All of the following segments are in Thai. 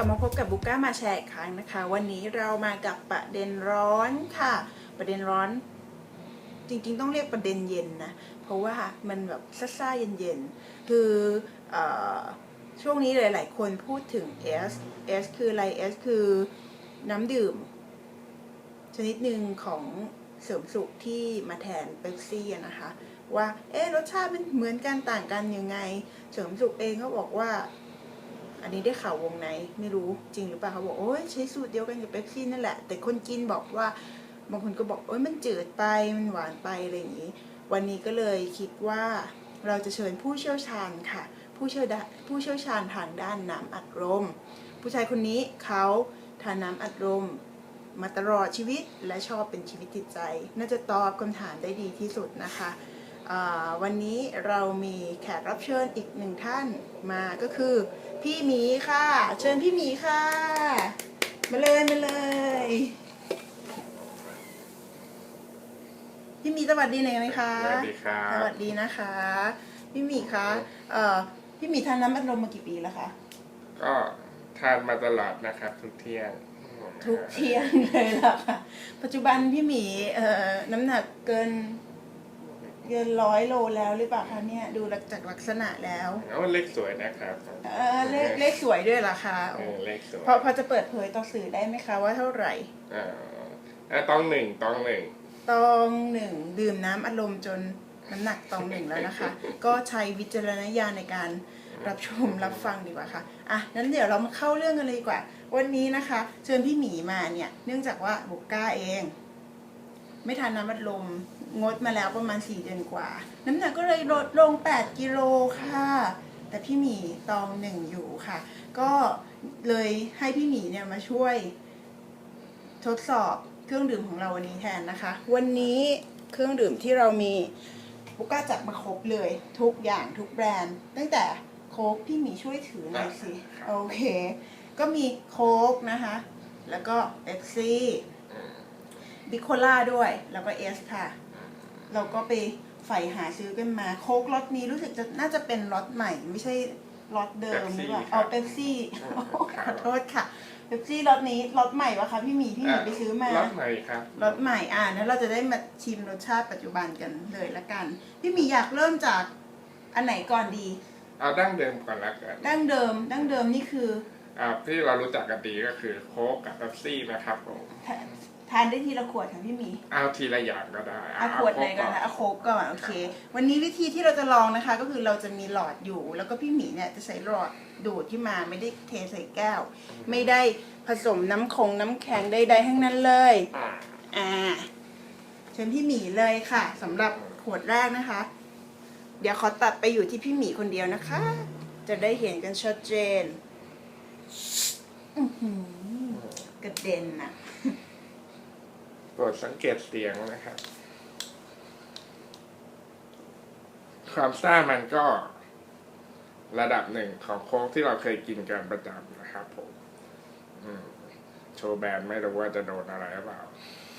กลับมาพบกับบุก้ามาแชร์อีกครั้งนะคะ วันนี้เรามากับประเด็นร้อนค่ะ ประเด็นร้อน จริงๆ ต้องเรียกประเด็นเย็นนะ เพราะว่ามันแบบซ่าๆเย็นๆ คืออช่วงนี้หลาย ๆ คนพูดถึง S S คืออะไร S คือน้ำดื่ม ชนิดหนึ่งของเสริมสุขที่มาแทนเป๊ปซี่นะคะ ว่าเอ๊รสชาติมันเหมือนกันต่างกันยังไง เสริมสุขเองเขาบอกว่า อันนี้ได้ข่าววงในไม่รู้จริงหรือเปล่าเขาบอกโอ้ยใช้สูตรเดียวกันกับเป๊ปซี่นั่นแหละ แต่คนกินบอกว่าบางคนก็บอกโอ้ยมันจืดไปมันหวานไปอะไรอย่างนี้ วันนี้ก็เลยคิดว่าเราจะเชิญผู้เชี่ยวชาญค่ะ ผู้เชี่ยวผู้เชี่ยวชาญทางด้านน้ำอัดลมผู้ชายคนนี้เขาทานน้ำอัดลมมาตลอดชีวิตและชอบเป็นชีวิตจิตใจ น่าจะตอบคำถามได้ดีที่สุดนะคะ วันนี้เรามีแขกรับเชิญอีกหนึ่งท่านมาก็คือ พี่หมีค่ะ เชิญพี่หมีค่ะ มาเลยมาเลย พี่หมีสวัสดีหน่อยไหมคะสวัสดีครัสบวัสดีนะคะ พี่หมีคะเอ่อพี่หมีทานน้ำอัดลมมากี่ปีแล้วคะก็ทานมาตลอดนะครับ ทุกเที่ยงทุกเที่ยงเลยล่ะค่ะ ปัจจุบันพี่หมีเอ่อน้ำหนักเกิน เกินร้อยโลแล้วหรือเปล่าคะเนี่ยดูจากลักษณะแล้ว แล้วเลขสวยนะครับเออเลขเลขสวยด้วยเหรอคะเออเลขสวยพอพอจะเปิดเผยต่อสื่อได้ไหมคะว่าเท่าไหร่อ่าอะต้องหนึ่งต้องหนึ่งตองหนึ่งดื่มน้ำอารมณ์จนน้ำหนักตองหนึ่งแล้วนะคะ ก็ใช้วิจารณญาณในการรับชมรับฟังดีกว่าค่ะอะนั้นเดี๋ยวเรามาเข้าเรื่องกันเลยดีกว่า วันนี้นะคะ เชิญพี่หมีมาเนี่ย เนื่องจากว่าบุกก้าเอง ไม่ทานน้ำอัดลม งดมาแล้วประมาณสี่เดือนกว่า น้ำหนักก็เลยลดลง 8 กิโลค่ะ แต่พี่หมีตองหนึ่งอยู่ค่ะ ก็เลยให้พี่หมีเนี่ยมาช่วย ทดสอบเครื่องดื่มของเราวันนี้แทนนะคะ วันนี้เครื่องดื่มที่เรามีบุก้าจัดมาครบเลย ทุกอย่างทุกแบรนด์ ตั้งแต่โค้กพี่หมีช่วยถือหน่อยสิ โอเค ก็มีโค้กนะคะ แล้วก็เอฟซี่ บิโคล่าด้วย แล้วก็เอสค่ะ เราก็ไปใฝ่หาซื้อกันมา โค้กรสนี้รู้สึกจะน่าจะเป็นรสใหม่ ไม่ใช่รสเดิมหรือเปล่าอ๋อเป๊ปซี่ขอโทษค่ะเป๊ปซี่รสนี้รสใหม่ปะคะพี่หมีพี่หมีไปซื้อมารสไหนครับรสใหม่อ่านั้นเราจะได้มาชิมรสชาติปัจจุบันกันเลยละกัน พี่หมีอยากเริ่มจากอันไหนก่อนดี เอาดั้งเดิมก่อนละกันดั้งเดิม ดั้งเดิมนี่คืออ่าที่เรารู้จักกันดีก็คือโค้กกับเป๊ปซี่นะครับผม ทาทานได้ทีละขวดค่ะพี่หมี เอาทีละอย่างก็ได้เอาขวดไหนก่อนนะเอาโค้กก่อนโอเค วันนี้วิธีที่เราจะลองนะคะ ก็คือเราจะมีหลอดอยู่ แล้วก็พี่หมีเนี่ยจะใช้หลอดดูดที่มาไม่ได้เทใส่แก้ว ไม่ได้ผสมน้ำคงน้ำแข็งใดๆทั้งนั้นเลย อ่าอ่าเชิญพี่หมีเลยค่ะสำหรับขวดแรกนะคะ เดี๋ยวขอตัดไปอยู่ที่พี่หมีคนเดียวนะคะ จะได้เห็นกันชัดเจนอื้อหือกระเด็นนะ โปรดสังเกตเสียงนะครับ ความซ่ามันก็ระดับหนึ่งของโค้กที่เราเคยกินกันประจำนะครับผมอืมโชว์แบรนด์ไม่รู้ว่าจะโดนอะไรหรือเปล่า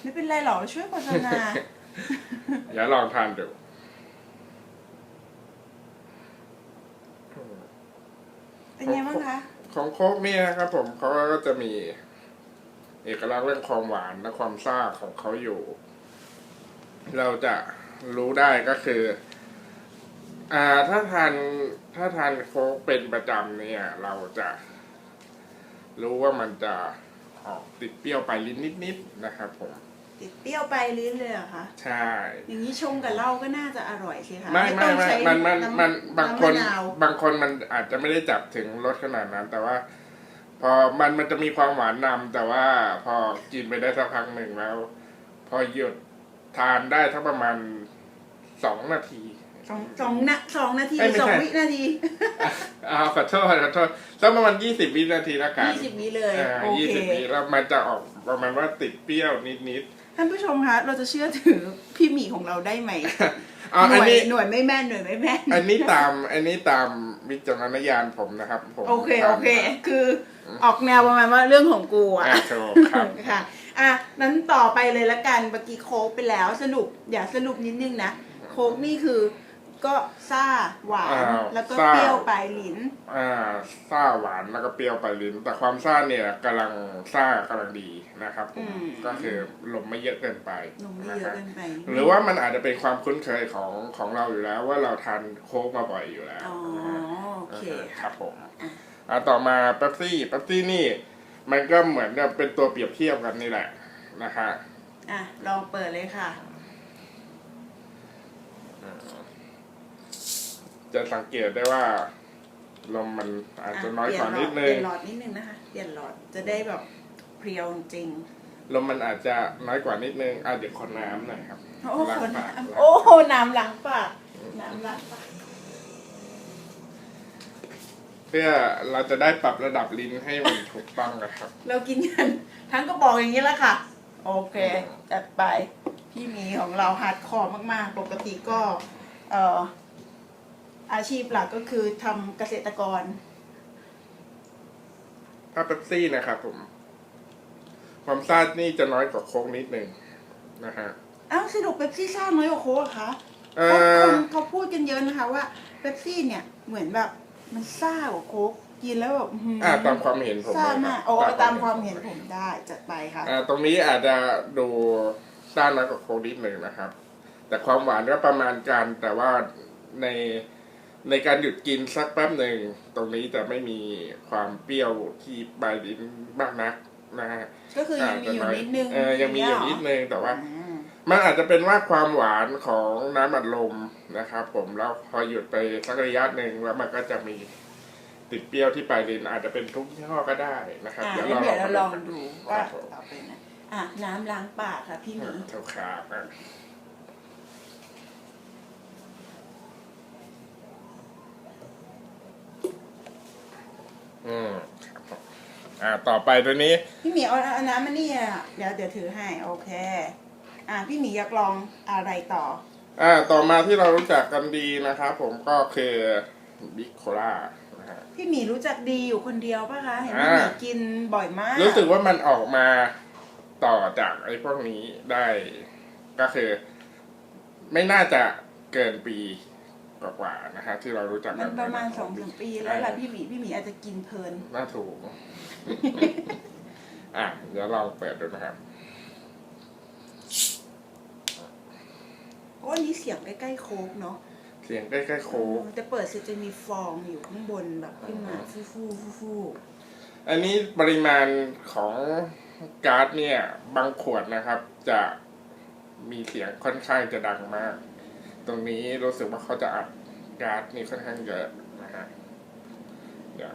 ไม่เป็นไรหรอกเราช่วยโฆษณาเดี๋ยวลองทานดูเป็นไงบ้างคะ ของโค้กเนี่ยนะครับผมเขาก็จะมี เอกลักษณ์เรื่องความหวานและความซ่าของเขาอยู่ เราจะรู้ได้ก็คือ อ่าถ้าทานถ้าทานโค้กเป็นประจำเนี่ย เราจะรู้ว่ามันจะออกติดเปรี้ยวไปลิ้นนิดๆนะครับผม ติดเปรี้ยวไปลิ้นเลยเหรอคะใช่ อย่างนี้ชงกับเหล้าก็น่าจะอร่อยสิคะไม่ไม่ต้องไม่ใช้มันมันำมันบางคนำมะาวบางคนมันอาจจะไม่ได้จับถึงรสขนาดนั้น แต่ว่า พอมันมันจะมีความหวานนำแต่ว่าพอกินไปได้สักพักหนึ่งแล้ว พอหยุดทานได้ทั้งประมาณสองนาทีสองสองนะสองนาทีเอ้ยไม่สองใช่วินาทีอ้าวขอโทษขอโทษสักประมาณยี่สิบวินาทีละกันยี่สิบวิเลยโอยี่เคสิบวิแล้วมันจะออกประมาณว่าติดเปรี้ยวนิดท่านผู้ชมคะเราจะเชื่อถือพี่หมีของเราได้ไหมๆอ๋อหอันน่วยนี้หน่วยไม่แม่นหน่วยไม่แม่นอันนี้ตามอันนี้ตามวิจารณญาณผมนะครับผมโอเคตามโอเค คือ ออกแนวประมาณว่าเรื่องของกูอะอ่าถูกครับ ค่ะอะนั้นต่อไปเลยละกันเมื่อกี้โค้กไปแล้วสรุปอย่าสรุปนิดนึงนะโค้กนี่คือก็ซ่าหวาน อ่าแล้วก็ซ่า เปรี้ยวปลายลิ้น อ่าซ่าหวานแล้วก็เปรี้ยวไปลายลิ้น แต่ความซ่าเนี่ยกำลังซ่ากำลังดีนะครับผมอืมก็คือลมไม่เยอะเกินไปนมไม่นะเยคอะรับ เกินไปหรือว่ามันอาจจะเป็นความคุ้นเคยของของเราอยู่แล้ว ว่าเราทานโค้กมาบ่อยอยู่แล้วอ๋อนะฮะโอเค ครับผม อะ อ่าต่อมาเป๊ปซี่เป๊ปซี่นี่ มันก็เหมือนกับเป็นตัวเปรียบเทียบกันนี่แหละนะฮะอะลองเปิดเลยค่ะ จะสังเกตได้ว่า ลมมันอาจจะน้อยกว่านิดนึเปงลี่ยนหลอดนิดนึงนะคะเปลี่ยนหลอดจะได้แบบเพรียวจริงลมมันอาจจะน้อยกว่านิดนึงอะเดี๋ยวขอน้ำหน่อยครับโอ้โหล้างปากน้ำโอ้โหน้ำล้างปากน้ำล้างปาก เพื่อเราจะได้ปรับระดับลิ้นให้มันถูกต้องนะครับเรากินกันทั้งกระบอกอย่างนี้แล้วค่ะ โอเค จัดไป พี่หมีของเราฮาร์ดคอร์มาก ๆ ปกติก็เอ่ออาชีพหลักก็คือทำเกษตรกร ถ้าเป๊ปซี่นะครับผมความซ่านี่จะน้อยกว่าโค้กนิดนึงนะฮะอ้าวสรุปเป๊ปซี่ซ่าน้อยกว่าโค้กเหรอคะเอเพราะคอนเขาพูดกันเยอะนะคะว่าเป๊ปซี่เนี่ยเหมือนแบบ มันซ่ากว่าโค้กกินแล้วแบบอื้อหืออ่าตามความเห็นผมซ่านะคมารักบโอ้ตามความเห็นผมได้จัดไปค่ะ อ่าตรงนี้อาจจะดูซ่าน้อยกว่าโค้กนิดนึงนะครับ แต่ความหวานก็ประมาณกันแต่ว่าในในการหยุดกินสักแป๊บหนึ่งตรงนี้จะไม่มีความเปรี้ยวที่ปลายลิ้นมากนักนะฮะ ก็คือยังมีอยู่นิดนึงเออยังมีอยู่นิดนึงแต่ว่าอื มมันอาจจะเป็นว่าความหวานของน้ำอัดลมนะครับ ผมแล้วพอหยุดไปสักระยะหนึ่งแล้วมันก็จะมีติดเปรี้ยวที่ปลายลิ้นอาจจะเป็นทุกยี่ห้อก็ได้นะครับอะเดี๋ยวงั้นเดี๋ยวเราเราลองดูว่าเอาเป็นไงอะน้ำล้างปากค่ะพี่หมีเท่าขาบอะอืมครับผมอ่า ต่อไปตัวนี้ พี่หมีเอาเอาน้ำมานี่อะเดี๋ยวเดี๋ยวถือให้โอเค อะพี่หมีอยากลองอะไรต่อ อ่าต่อมาที่เรารู้จักกันดีนะครับผมก็คือบิ๊กโคล่านะฮะ พี่หมีรู้จักดีอยู่คนเดียวป่ะคะ เห็นพี่อ่าหมีกินบ่อยมาก รู้สึกว่ามันออกมาต่อจากไอ้พวกนี้ได้ก็คือ ไม่น่าจะเกินปีกว่าๆนะฮะที่เรารู้จักกัมันประมาณสองสามปีแล้วล่ะพี่หมีพี่หมีอาจจะกินเพลิน น่าถูก อะเดี๋ยวลองเปิดดูนะครับ เพราะว่านี้เสียงใกล้ๆโค้กเนาะเสียงใกล้ๆโค้กแต่เปิดเสร็จจะมีฟองอยู่ข้างบนแบบขึ้นมาฟูฟูฟูฟูอันนี้ปริมาณของก๊าซเนี่ย บางขวดนะครับ จะมีเสียงค่อนข้างจะดังมาก ตรงนี้รู้สึกว่าเขาจะอัดก๊าซนี่ค่อนข้างเยอะนะฮะเดี๋ยว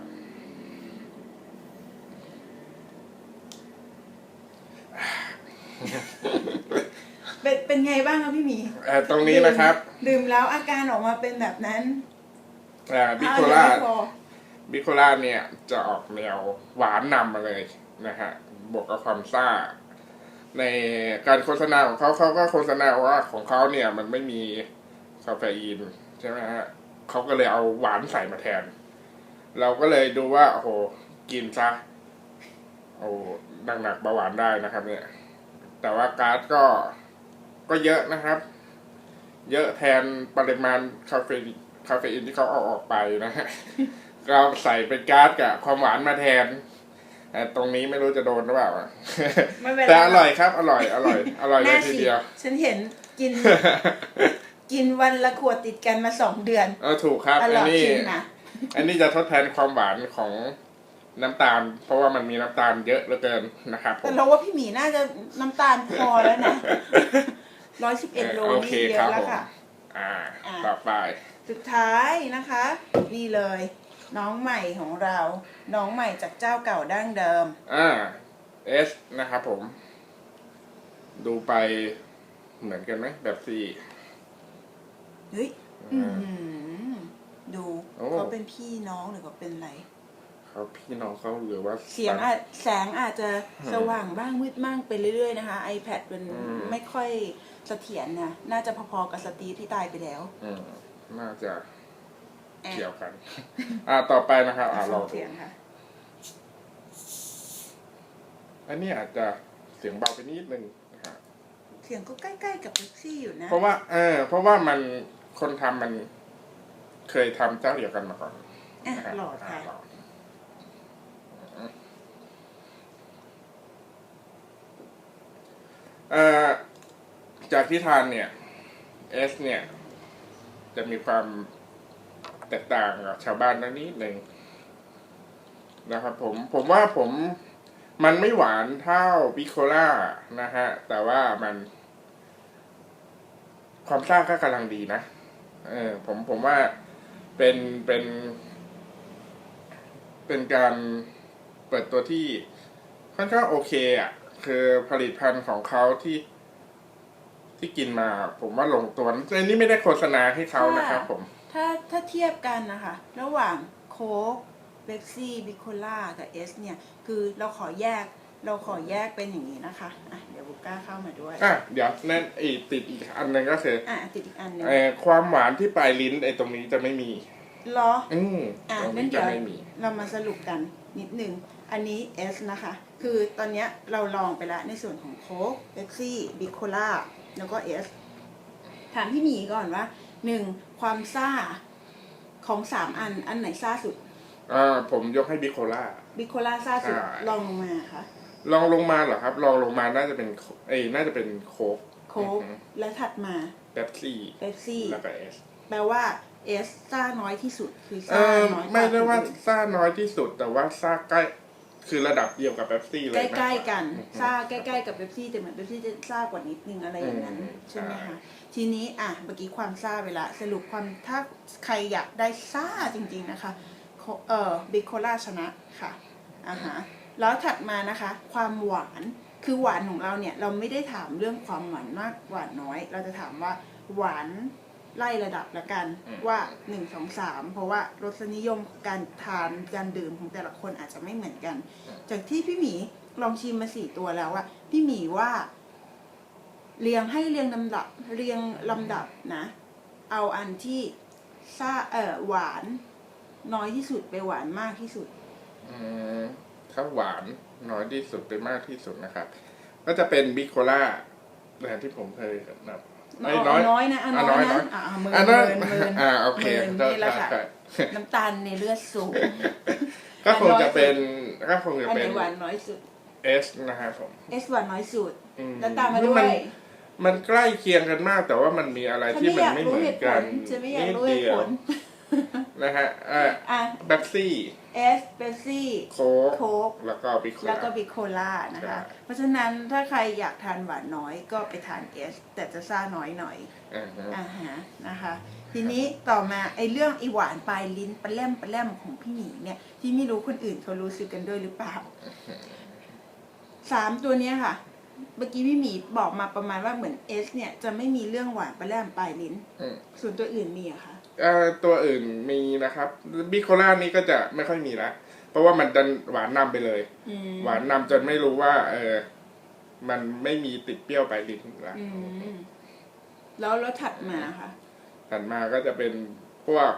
เป็นเป็นไงบ้างคะพี่หมีเอ่อตรงนี้นะครับดื่มแล้วอาการออกมาเป็นแบบนั้นอ่าบิโคอะล่าเดี๋ยวไม่พอบิโคล่าเนี่ยจะออกแนวหวานนำมาเลยนะฮะบวกกับความซ่า ในการโฆษณาของเขาเขาก็โฆษณาว่าของเขาเนี่ยมันไม่มีคาเฟอีนใช่ไหมฮะเขาก็เลยเอาหวานใส่มาแทน เราก็เลยดูว่าโอ้โหกินซะโอ้ดังหนักเบาหวานได้นะครับ เนี่ย แต่ว่าก๊าซก็ ก็เยอะนะครับ เยอะแทนปริมาณคาเฟอีนคาเฟอีนที่เขาเอาออกไปนะฮะเราใส่เป็นก๊าซกับความหวานมาแทนเอ่อตรงนี้ไม่รู้จะโดนหรือเปล่าอะไม่เป็นไรแต่อร่อยครับ อร่อย อร่อย อร่อยเลยน่าทีสิเดียว ฉันเห็นกิน กินวันละขวดติดกันมาสองเดือนเออถูกครับออันร่อยนี้จริงนะอันนี้จะทดแทนความหวานของน้ำตาล เพราะว่ามันมีน้ำตาลเยอะเหลือเกินนะครับผแต่มเราว่าพี่หมีน่าจะน้ำตาลพอแล้วนะ ร้อยสิบเอ็ดโลโอนี่เคเยครัอะบแล้วผมค่ะอ่าอ่าต่อไป สุดท้ายนะคะ นี่เลย น้องใหม่ของเรา น้องใหม่จากเจ้าเก่าดั้งเดิม อ่าเอสนะครับผม ดูไปเหมือนกันไหมแบบสี่เฮ้ยอือื้อมหือดูโอ้เขาเป็นพี่น้องหรือเขาเป็นอะไร เขาพี่น้องเขาหรือว่า เสียงอาจแสงอาจจะสว่างบ้างมืดบ้างไปเรื่อยๆนะคะ iPad มันอืม ไม่ค่อยเสถียรนะน่าจะพอๆกับสตีฟที่ตายไปแล้วอืมน่าจะแอบเกี่ยวกัน อ่าต่อไปนะครับ อ่าฟัลองงดูเสียงค่ะ อันนี้อาจจะเสียงเบาไปนิดนึงนะฮะเสียงก็ใกล้ๆกับเป๊ปซี่อยู่นะเพราะว่า เออ เพราะว่ามันคนทำมันเคยทำเจ้าเดียวกันมาก่อนอะนะฮะหลอดค่ะาหลอดเอ่อ จากที่ทานเนี่ยเอสเนี่ย จะมีความแตกต่างกับชาวบ้านนิดนิดหนึ่งนะครับผมผมว่าผมมันไม่หวานเท่าบิโคล่านะฮะ แต่ว่ามัน ความซ่าก็กำลังดีนะเออผมผมว่าเป็นเป็น เป็นการเปิดตัวที่ค่อนข้างโอเคอะ คือผลิตภัณฑ์ของเขาที่ ที่กินมา ผมว่าลงตัวอันนี้ไม่ได้โฆษณาให้เขานะครับผม ถ้าถ้าเทียบกันนะคะ ระหว่างโค้กเบปซี่บิโคล่ากับเอสเนี่ย คือเราขอแยกเราขอแยกเป็นอย่างนี้นะคะอะเดี๋ยวบุก้าเข้ามาด้วยอะเดี๋ยวนั่นอีกติดอีกอันหนึ่งก็คืออะติดอีกอันหนึง เอ่อความหวานที่ปลายลิ้นไอ้ตรงนี้จะไม่มี เหรออืมอะตรงงั้นนี้เดี๋จะยว ไม่มี เรามาสรุปกันนิดหนึ่งอันนี้ S นะคะ คือตอนเนี้ยเราลองไปแล้วในส่วนของโค้กเบปซี่บิโคล่าแล้วก็ S ถามพี่หมีก่อนว่าหนึ่งความซ่าของสามอัน อันไหนซ่าสุดอ่าผมยกให้บิโคล่า บิโคล่าซ่าสุดใช่ลองลงมาค่ะ ลองลงมาเหรอครับ ลองลงมาน่าจะเป็นโคเอ้ยน่าจะเป็นโค้กโค้กและถัดมาเบปซี่เบปซี่ แล้วก็เอสแปลว่า S ซ่าน้อยที่สุดคือเอซ่าอน้อยกว่าไม่ได้ว่าคนอื่นซ่าน้อยที่สุด แต่ว่าซ่าใกล้คือระดับเดียวกับเบปซี่เลยใกล้ๆกันมากว่าซ่าใกล้ๆกับเบปซี่แต่เหมือนเบปซี่จะซ่ากว่านิดนึงอะไรอย่างนั้นอืมใช่ไหมใช่คะทีนี้อะเมื่อกี้ความซ่าไปละสรุปความถ้าใครอยากได้ซ่าจริงๆนะคะโคเอ่อบิโคล่าชนะค่ะอ่าฮะแล้วถัดมานะคะ ความหวานคือหวานของเราเนี่ยเราไม่ได้ถามเรื่องความหวานมากหวานน้อย เราจะถามว่าหวาน ไล่ระดับละกันอืม ว่าหนึ่งสองสามเพราะว่ารสนิยมการทานการดื่มของแต่ละคนอาจจะไม่เหมือนกัน จากที่พี่หมีลองชิมมาสี่ตัวแล้วอะพี่หมีว่า เรียงให้เรียงลำดับ เรียงลำดับนะ เอาอันที่ซ่าเออหวานน้อยที่สุดไปหวานมากที่สุด อืมถ้าหวานน้อยที่สุดไปมากที่สุดนะครับ ก็จะเป็นบิโคล่าแบบที่ผมเคยนับ น้เอ้อยยน้อยนะอะอะน้อยน้อยนะอะอะหมื่นอันหนั้นมื่นหมื่นอ่าโอเคหมื่นนี่แหละค่ะใช่ใช่น้ำตาลในเลือดสูงก็คงจะเป็นก็คงจะอันไหเป็นนหวานน้อยสุดเอสนะครับผมเอสหวานน้อยสุดอืมแล้วตามมาด้วยนมันใกล้เคียงกันมากแต่ว่ามันมีอะไรฉันที่ไม่มันอยากไม่รู้เหมือเหนตุผกันลฉันไม่อยากนิดรู้เหเดีตุยผวล นะฮะอ่าอะเบปซี่ เอสเบปซี่ โค้กโค้ก แล้วก็บิโคแล้วล่าก็บิโคล่านะคะใช่เพราะฉะนั้นถ้าใครอยากทานหวานน้อยก็ไปทานเอสแต่จะซ่าน้อยหน่อยอ่าฮะอ่าฮะนะคะ ทีนี้ต่อมาไอ้เรื่องไอ้หวานปลายลิ้นปลาแลมปลาแลมของพี่หมีเนี่ย ที่ไม่รู้คนอื่นเขารู้สึกกันด้วยหรือเปล่าสามตัวเนี้ยค่ะ เมื่อกี้พี่หมีบอกมาประมาณว่าเหมือนเอสเนี่ยจะไม่มีเรื่องหวานปลาแลมปลายลิ้นอืมส่วนตัวอื่นมีอะคะเอ่อ ตัวอื่นมีนะครับบิโคล่านี่ก็จะไม่ค่อยมีละเพราะว่ามันดันหวานนำไปเลยอืมหวานนำจนไม่รู้ว่า เออ มันไม่มีติดเปรี้ยวไปลิ้นละอืมแล้วแล้วถัดมาค่ะ ถัดมาก็จะเป็นพวก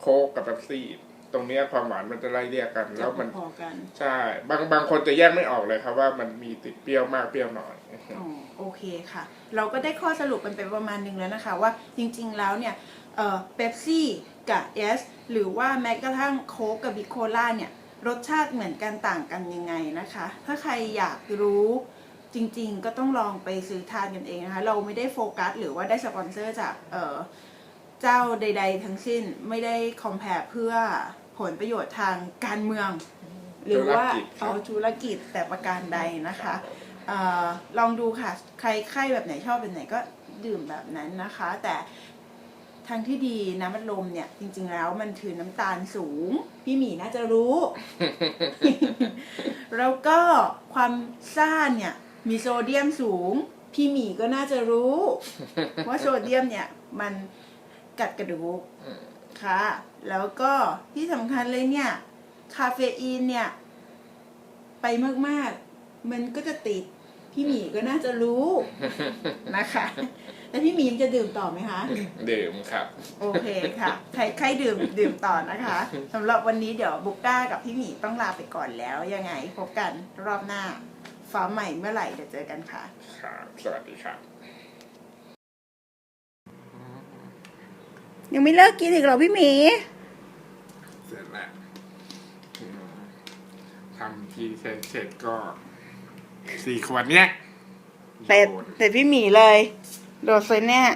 โค้กกับเป๊ปซี่ ตรงเนี้ยความหวานมันจะไล่เรียกกัน แล้วมันพอๆกันใช่ บางบางคนจะแยกไม่ออกเลยครับ ว่ามันมีติดเปรี้ยวมากเปรี้ยวน้อยอ๋อโอเคค่ะ เราก็ได้ข้อสรุปกันไปประมาณหนึงแล้วนะคะ ว่าจริง ๆ แล้วเนี่ย เอ่อเบปซี่กับเอสหรือว่าแม้กระทั่งโค้กกับบิโคล่าเนี่ยรสชาติเหมือนกันต่างกันยังไงนะคะ ถ้าใครอยากรู้จริงๆ ก็ต้องลองไปซื้อทานกันเองนะคะ เราไม่ได้โฟกัสหรือว่าได้สปอนเซอร์จากเอ่อเจ้าใด ๆ ทั้งสิ้นไม่ได้คอมเพลเพื่อผลประโยชน์ทางการเมือง หรือว่าธุรกิจครับเอาธุรกิจแต่ประการใดนะคะเออลองดูค่ะ ใครใครแบบไหนชอบแบบไหนก็ดื่มแบบนั้นนะคะ แต่ ทางที่ดีน้ำมันลมเนี่ย จริง ๆ แล้วมันถือน้ำตาลสูง พี่หมีน่าจะรู้ แล้วก็ความซ่าเนี่ย มีโซเดียมสูง พี่หมีก็น่าจะรู้ว่าโซเดียมเนี่ย มันกัดกระดูกอืมค่ะแล้วก็ที่สำคัญเลยเนี่ย คาเฟอีนเนี่ย ไปมาก ๆ มันก็จะติด พี่หมีก็น่าจะรู้นะคะ แล้วพี่หมียังจะดื่มต่อไหมคะ ดื่มครับ โอเคค่ะ ใครใครดื่มดื่มต่อนะคะสำหรับวันนี้เดี๋ยวบุกก้ากับพี่หมีต้องลาไปก่อนแล้ว ยังไงพบกันรอบหน้า ฟ้าใหม่เมื่อไหร่เดี๋ยวเจอกันค่ะ ครับ สวัสดีครับ ยังไม่เลิกกินอีกเหรอพี่หมี เสร็จแล้วอืมทำทีเสร็จเสร็จก็สี่ขวดเนี้ยเสร็จโดนเสร็จพี่หมีเลย โดดเลยเนี่ย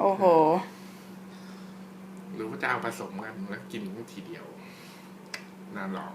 โอ้โห หรือว่าจะเอาผสมกันแล้วกินทีเดียวน่าลอง